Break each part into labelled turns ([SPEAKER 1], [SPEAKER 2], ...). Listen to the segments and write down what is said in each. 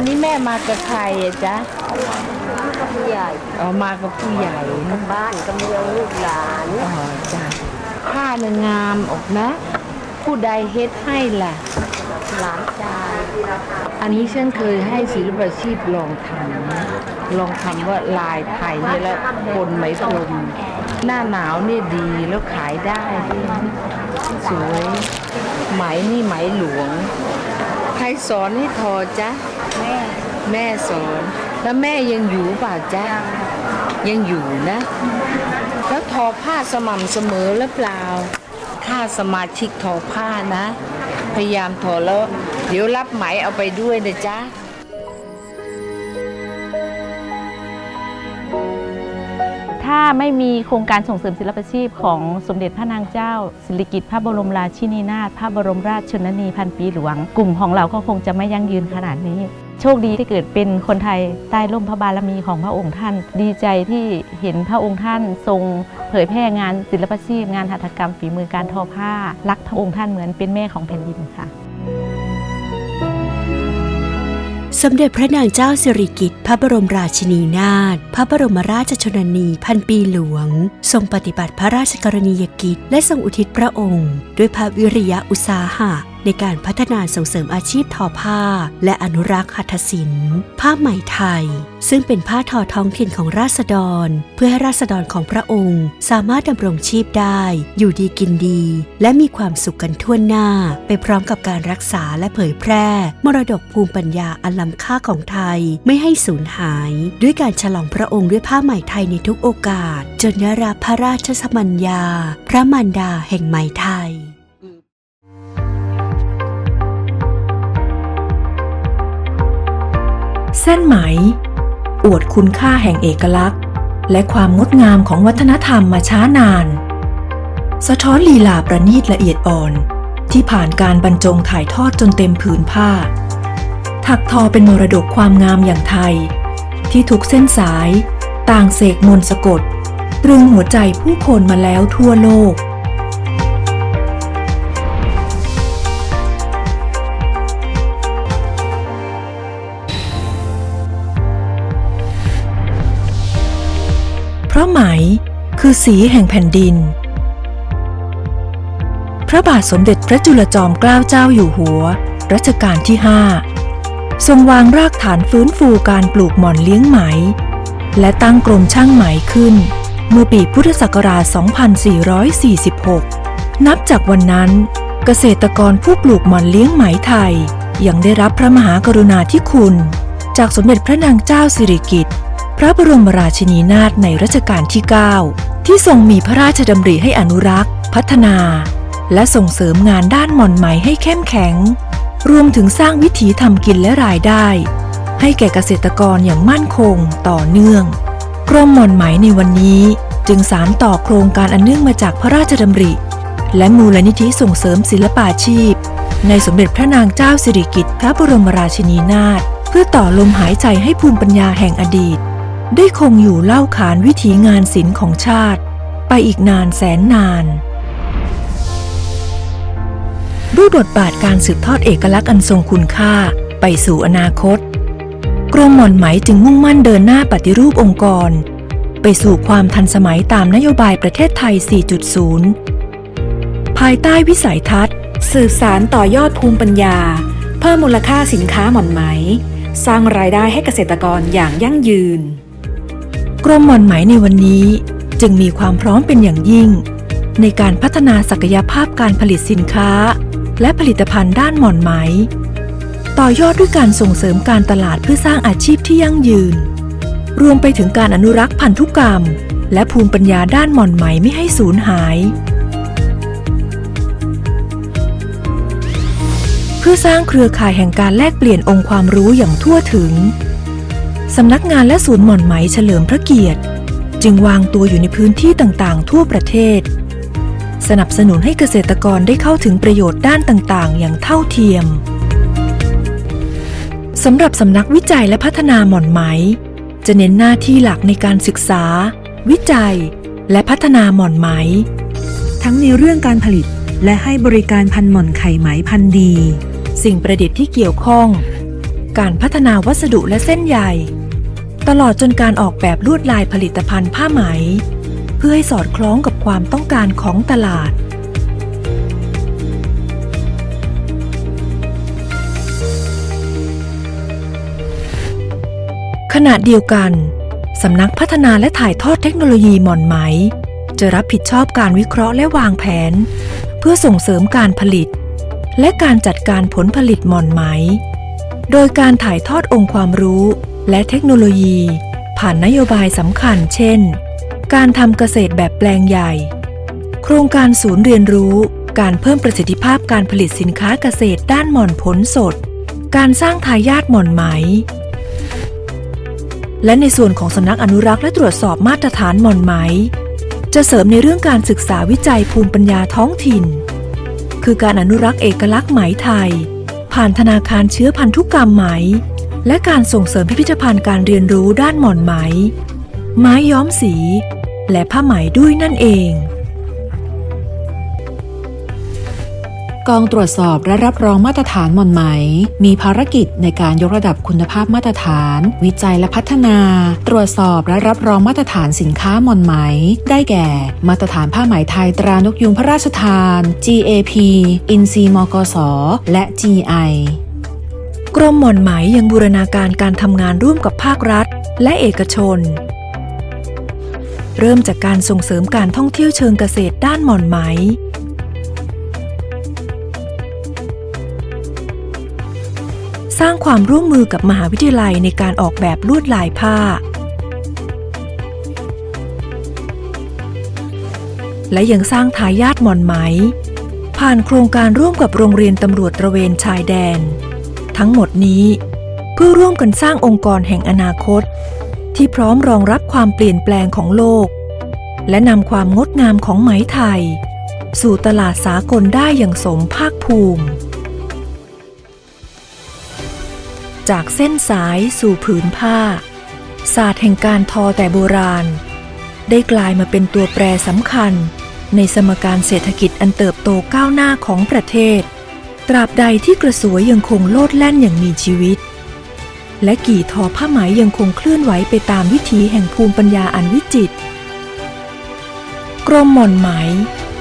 [SPEAKER 1] วันนี้แม่มากับใครอะจ๊ะ
[SPEAKER 2] ก็ผู้ใหญ่
[SPEAKER 1] อ๋อมากับผู้ใหญ่นะ
[SPEAKER 2] บ้านก็เมืองลูกหลาน
[SPEAKER 1] อ๋อจ้ะผ้าเนยงามออกนะ ผู้ใดเฮ็ดให้ล่ะ
[SPEAKER 2] หลานชาย
[SPEAKER 1] อันนี้ฉันเคยให้ศิลปาชีพลองทำนะลองทำว่าลายไทยเนี่ยแล้วบนไหมพรมหน้าหนาวเนี่ยดีแล้วขายได้ด้วยสวย ไหมนี่ไหมหลวง ใครสอนให้ทอจ๊ะ
[SPEAKER 2] แม่
[SPEAKER 1] แม่สอน แล้วแม่ยังอยู่เปล่าจ๊ะ ยังอยู่นะ แล้วทอผ้าสม่ำเสมอหรือเปล่า ค่าสมาชิกทอผ้านะ พยายามทอแล้ว เดี๋ยวรับไหมเอาไปด้วยนะจ๊ะ
[SPEAKER 3] ถ้าไม่มีโครงการส่งเสริมศิลปาชีพของสมเด็จพระนางเจ้า สิริกิติ์พระบรมราชินีนาถพระบรมราชชนนีพันปีหลวง กลุ่มของเราก็คงจะไม่ยั่งยืนขนาดนี้ โชคดีที่เกิดเป็นคนไทยใต้ร่มพระบารมีของพระองค์ท่าน ดีใจที่เห็นพระองค์ท่านทรงเผยแพร่งานศิลปาชีพ งานหัตถกรรมฝีมือการทอผ้า รักพระองค์ท่านเหมือนเป็นแม่ของแผ่นดินค่ะ
[SPEAKER 4] สมเด็จพระนางเจ้าสิริกิติ์พระบรมราชินีนาถพระบรมราชชนนีพันปีหลวง ทรงปฏิบัติพระราชกรณียกิจ และทรงอุทิศพระองค์ ด้วยพระวิริยะอุตสาหะ ในการพัฒนาส่งเสริมอาชีพทอผ้า และอนุรักษ์หัตถศิลป์ผ้าไหมไทย ซึ่งเป็นผ้าทอท้องถิ่นของราษฎร เพื่อให้ราษฎรของพระองค์ สามารถดำรงชีพได้ อยู่ดีกินดี และมีความสุขกันทั่วหน้า ไปพร้อมกับการรักษาและเผยแพร่ มรดกภูมิปัญญาอันล้ำค่าของไทยไม่ให้สูญหาย ด้วยการฉลองพระองค์ด้วยผ้าไหมไทยในทุกโอกาส จนได้รับพระราชสมัญญา พระมารดาแห่งไหมไทย
[SPEAKER 5] ส้นไหม อวดคุณค่าแห่งเอกลักษณ์ และความงดงามของวัฒนธรรมมาช้านาน สะท้อนลีลาประณีตละเอียดอ่อน ที่ผ่านการบรรจงถ่ายทอดจนเต็มผืนผ้า ถักทอเป็นมรดกความงามอย่างไทย ที่ทุกเส้นสาย ต่างเสกมนสะกดตรึงหัวใจผู้คนมาแล้วทั่วโลก ราะไหมคือสีแห่งแผ่นดิน พระบาทสมเด็จพระจุลจอมเกล้าเจ้าอยู่หัว รัชกาลที่5ทรงวางรากฐานฟื้นฟูการปลูกหม่อนเลี้ยงไหม และตั้งกรมช่างไหมขึ้น เมื่อปีพุทธศักราช 2446 นับจากวันนั้น เกษตรกรผู้ปลูกหม่อนเลี้ยงไหมไทย ยังได้รับพระมหากรุณาธิคุณ จากสมเด็จพระนางเจ้าสิริกิติ์ พระบรมราชินีนาถในรัชกาลที่ 9 ที่ทรงมีพระราชดำริให้อนุรักษ์ พัฒนา และส่งเสริมงานด้านหม่อนไหมให้เข้มแข็ง รวมถึงสร้างวิถีทำกินและรายได้ ให้แก่เกษตรกรอย่างมั่นคงต่อเนื่อง กรมหม่อนไหมในวันนี้จึงสานต่อโครงการอันเนื่องมาจากพระราชดำริ และมูลนิธิส่งเสริมศิลปาชีพ ในสมเด็จพระนางเจ้าสิริกิติ์พระบรมราชินีนาถเพื่อต่อลมหายใจให้ภูมิปัญญาแห่งอดีต ได้คงอยู่เล่าขานวิถีงานศิลป์ของชาติ ไปอีกนานแสนนานด้วยบทบาทการสืบทอดเอกลักษณ์อันทรงคุณค่าไปสู่อนาคต กรมหม่อนไหมจึงมุ่งมั่นเดินหน้าปฏิรูปองค์กร ไปสู่ความทันสมัยตามนโยบายประเทศไทย 4.0 ภายใต้วิสัยทัศน์
[SPEAKER 6] สืบสารต่อยอดภูมิปัญญา เพิ่มมูลค่าสินค้าหม่อนไหม สร้างรายได้ให้เกษตรกรอย่างยั่งยืน
[SPEAKER 5] กรมหม่อนไหมในวันนี้จึงมีความพร้อมเป็นอย่างยิ่ง ในการพัฒนาศักยภาพการผลิตสินค้า และผลิตภัณฑ์ด้านหม่อนไหม ต่อยอดด้วยการส่งเสริมการตลาดเพื่อสร้างอาชีพที่ยั่งยืน รวมไปถึงการอนุรักษ์พันธุกรรม และภูมิปัญญาด้านหม่อนไหมไม่ให้สูญหาย เพื่อสร้างเครือข่ายแห่งการแลกเปลี่ยนองค์ความรู้อย่างทั่วถึง สำนักงานและศูนย์หม่อนไหมเฉลิมพระเกียรติ จึงวางตัวอยู่ในพื้นที่ต่างๆ ทั่วประเทศ สนับสนุนให้เกษตรกรได้เข้าถึงประโยชน์ด้านต่างๆ อย่างเท่าเทียมสำหรับสำนักวิจัยและพัฒนาหม่อนไหม จะเน้นหน้าที่หลักในการศึกษา วิจัย และพัฒนาหม่อนไหม
[SPEAKER 6] ทั้งในเรื่องการผลิตและให้บริการพันหม่อนไข่ไหมพันดี
[SPEAKER 5] สิ่งประดิษฐ์ที่เกี่ยวข้อง การพัฒนาวัสดุและเส้นใย ตลอดจนการออกแบบลวดลายผลิตภัณฑ์ผ้าไหม เพื่อให้สอดคล้องกับความต้องการของตลาด ขณะเดียวกัน สำนักพัฒนาและถ่ายทอดเทคโนโลยีหม่อนไหม จะรับผิดชอบการวิเคราะห์และวางแผน เพื่อส่งเสริมการผลิต และการจัดการผลผลิตหม่อนไหม โดยการถ่ายทอดองค์ความรู้ และเทคโนโลยี ผ่านนโยบายสำคัญ เช่น การทำเกษตรแบบแปลงใหญ่ โครงการศูนย์เรียนรู้ การเพิ่มประสิทธิภาพการผลิตสินค้าเกษตรด้านหม่อนผลสด การสร้างทายาทหม่อนไหม และในส่วนของสำนักอนุรักษ์และตรวจสอบมาตรฐานหม่อนไหม จะเสริมในเรื่องการศึกษาวิจัยภูมิปัญญาท้องถิ่น คือการอนุรักษ์เอกลักษณ์ไหมไทย ผ่านธนาคารเชื้อพันธุกรรมไหม และการส่งเสริมพิพิธภัณฑ์การเรียนรู้ด้านหม่อนไหม ไม้ย้อมสี และผ้าไหมด้วยนั่นเอง
[SPEAKER 6] กองตรวจสอบและรับรองมาตรฐานหม่อนไหม มีภารกิจในการยกระดับคุณภาพมาตรฐาน วิจัยและพัฒนา ตรวจสอบและรับรองมาตรฐานสินค้าหม่อนไหม ได้แก่ มาตรฐานผ้าไหมไทยตรานกยุงพระราชทาน GAP อินซีมกสและ GI
[SPEAKER 5] กรมหม่อนไหมยังบูรณาการการทำงานร่วมกับภาครัฐ และเอกชน เริ่มจากการส่งเสริมการท่องเที่ยวเชิงเกษตรด้านหม่อนไหม สร้างความร่วมมือกับมหาวิทยาลัยในการออกแบบลวดลายผ้า และยังสร้างทายาทหม่อนไหม ผ่านโครงการร่วมกับโรงเรียนตำรวจตระเวนชายแดน ทั้งหมดนี้ เพื่อร่วมกันสร้างองค์กรแห่งอนาคต ที่พร้อมรองรับความเปลี่ยนแปลงของโลก และนำความงดงามของไหมไทย สู่ตลาดสากลได้อย่างสมภาคภูมิ จากเส้นสายสู่ผืนผ้า ศาสตร์แห่งการทอแต่โบราณ ได้กลายมาเป็นตัวแปรสำคัญ ในสมการเศรษฐกิจอันเติบโตก้าวหน้าของประเทศ ตราบใดที่กระสวยยังคงโลดแล่นอย่างมีชีวิต และกี่ทอผ้าไหมยังคงเคลื่อนไหวไปตามวิถีแห่งภูมิปัญญาอันวิจิตรกรมหม่อนไหม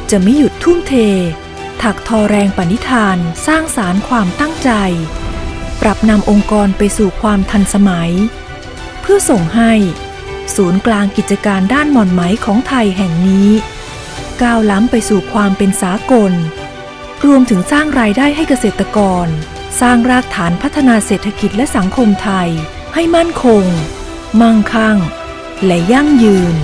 [SPEAKER 5] จะไม่หยุดทุ่มเท ถักทอแรงปณิธาน สร้างสารความตั้งใจ ปรับนำองค์กรไปสู่ความทันสมัย เพื่อส่งให้ศูนย์กลางกิจการด้านหม่อนไหมของไทยแห่งนี้ ก้าวล้ำไปสู่ความเป็นสากล รวมถึงสร้างรายได้ให้เกษตรกร สร้างรากฐานพัฒนาเศรษฐกิจและสังคมไทย ให้มั่นคง มั่งคั่ง และยั่งยืน